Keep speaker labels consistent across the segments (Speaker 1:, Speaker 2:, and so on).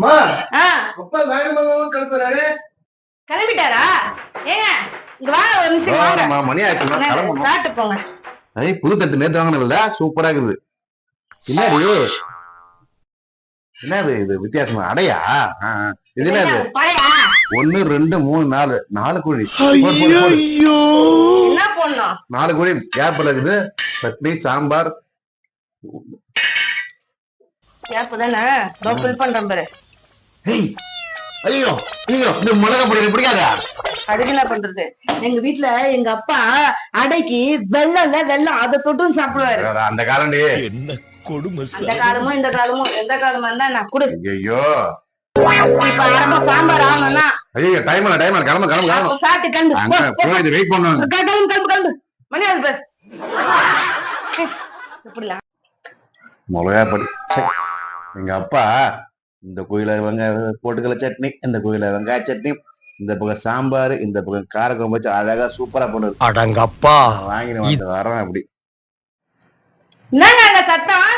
Speaker 1: அப்பா வேகமா கிளம்புறாரு.
Speaker 2: கிளம்பிட்டாரா? ஏங்க இங்க வாங்க ஒரு நிமிஷம் வாங்க.
Speaker 3: ஆமா, மணி கிளம்பணும்.
Speaker 2: சாப்பிட்டு போங்க.
Speaker 3: ஐய் புது தட்டு நேத்து வாங்கினதுல சூப்பரா இருக்குது. என்னது? என்னது இது வித்தியாசமா? அடையா. இது என்னது? ஒண்ணு ரெண்டு மூணு நாலு நாலு குழி. நாலு குழி. கேப்ல இருக்குது? சட்னி சாம்பார்.
Speaker 2: ஏப்பு தானே? பண்றேன் பாரு.
Speaker 3: ஐயோ ஐயோ இந்த மிளகா பொடி பிடிக்காதா.
Speaker 2: அதுக்கு என்ன பண்றது? எங்க வீட்ல எங்க அப்பா அடைக்கு வெள்ளம் இல்ல வெள்ளம் அதை தொட்டும் சாப்பிடுவாரு.
Speaker 3: அந்த காலண்டி
Speaker 4: என்ன கொடுமை
Speaker 2: அந்த காலமும் இந்த காலமும் எந்த காலமா இருந்தா நான் கொடு.
Speaker 3: ஐயோ
Speaker 2: இப்ப ஆரம்ப சாம்பார் ஆகணும்னா
Speaker 3: ஐயோ டைம் இல்ல டைம் கிளம்பு கிளம்பு கிளம்பு.
Speaker 2: அப்ப சாப்பிட்டு கிளம்பு.
Speaker 3: வெயிட் பண்ணுவாங்க.
Speaker 2: கிளம்பு கிளம்பு கிளம்பு மணி ஆகுது பாரு. இப்படிலாம்.
Speaker 3: மிளகா பொடி. ச்சே. எங்க அப்பா இந்த கோயில வெங்காய போட்டுக்கல சட்னி இந்த கோயில வெங்காய சட்னி இந்த பக்கம் சாம்பார் இந்த பக்கம் காரக்குழம்பு வச்சு அழகா சூப்பரா பண்ணுது
Speaker 4: அடங்கப்பா.
Speaker 3: வாங்கிட்டு வரேன் அப்படி.
Speaker 2: என்னங்க அந்த சத்தம்?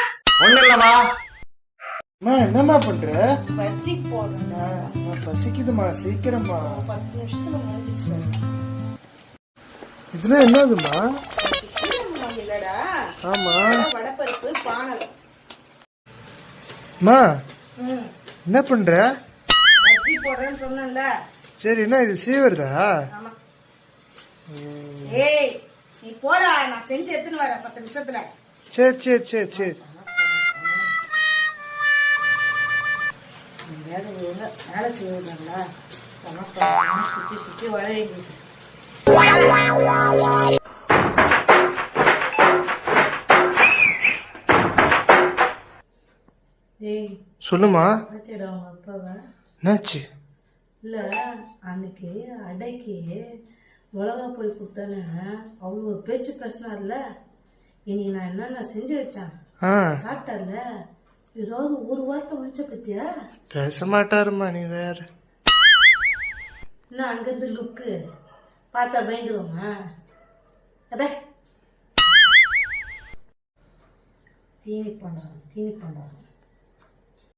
Speaker 3: ஒண்ணு
Speaker 1: அம்மா என்னம்மா பண்ற?
Speaker 2: பஜ்ஜி
Speaker 1: பசிக்குதுமா சீக்கிரமா
Speaker 2: பத்து நிமிஷத்துல முடிஞ்சிச்சு.
Speaker 1: இதெல்லாம் என்னதுமா ஆமா.
Speaker 2: வடப்பருப்பு பானகம்.
Speaker 1: அம்மா என்ன பண்ற?
Speaker 2: பஜ்ஜி போடுறேன்னு சொன்னேன்ல.
Speaker 1: சரி என்ன இது சீவருதா
Speaker 2: ஆமா. ஏய் நீ போடா நான் செஞ்சு எடுத்துன்னு வரேன் பத்து நிமிஷத்துல.
Speaker 1: சரி சரி சரி சரி.
Speaker 2: வேலை ஒழுங்கா வேலை செய்வாங்களா சுத்தி சுத்தி வர
Speaker 1: சொல்லுமா? என்னாச்சு?
Speaker 2: இல்லை அன்னைக்கு அடைக்கு மிளகா பொடி கொடுத்தானே அவ்வளோ பேச்சு பேசினார்ல. இன்னைக்கு நான் என்னென்ன செஞ்சு வச்சேன்? சாப்பிட்டார்ல ஏதாவது ஒரு வார்த்தை முடிச்ச பத்தியா?
Speaker 1: பேச மாட்டாருமா நீ வேற.
Speaker 2: என்ன அங்கேருந்து லுக்கு பார்த்தா பயங்கரமா? அதே தீனி பண்டாரம் தீனி பண்டாரம்